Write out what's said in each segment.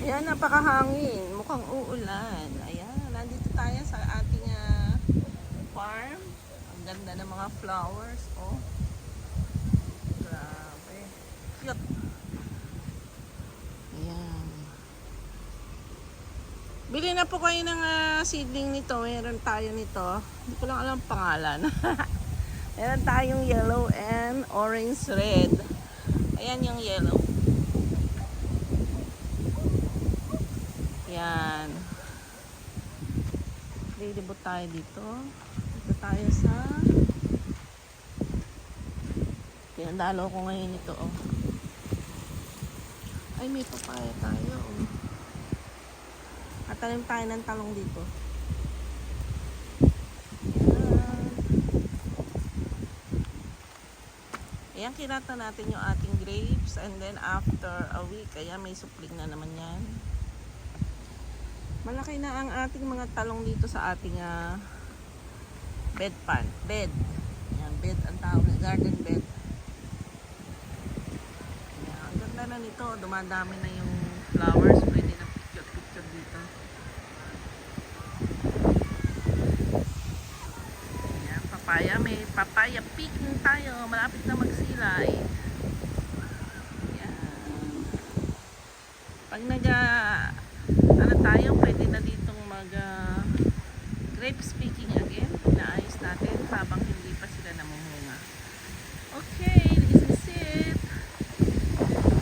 Ayan, napakahangin. Mukhang uulan. Ayan, nandito tayo sa ating ah, farm. Ang ganda ng mga flowers. Oh. Grabe. Cute. Ayan. Bili na po kayo ng ah, seedling nito. Meron tayo nito. Hindi ko lang alam ang pangalan. Meron tayong yellow and orange red. Ayan yung yellow. Yan. Lilibot tayo dito. Dito tayo sa Pinandalo ko ngayon ito oh. Ay may papaya tayo oh. At tanim tayo ng talong dito. Yan. Ayan, kinata natin yung ating grapes and then after a week, kaya may supling na naman yan. Malaki na ang ating mga talong dito sa ating ah, bed pan. Bed. Yan, bed ang tawag. Garden bed. Yan, ang ganda na nito. Dumadami na yung flowers. Pwede na picture-picture dito. Yan, papaya. May papaya picking tayo. Malapit na magsilay. Yan. Pag naga ano tayo, pwede na ditong mag ah, grape speaking again. Inaayos natin habang hindi pa sila namumunga. Okay, this is it.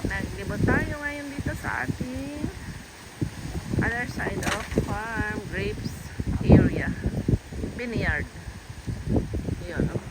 Naglibot tayo ngayon dito sa ating other side of farm grapes area. Vineyard. Yun. oh.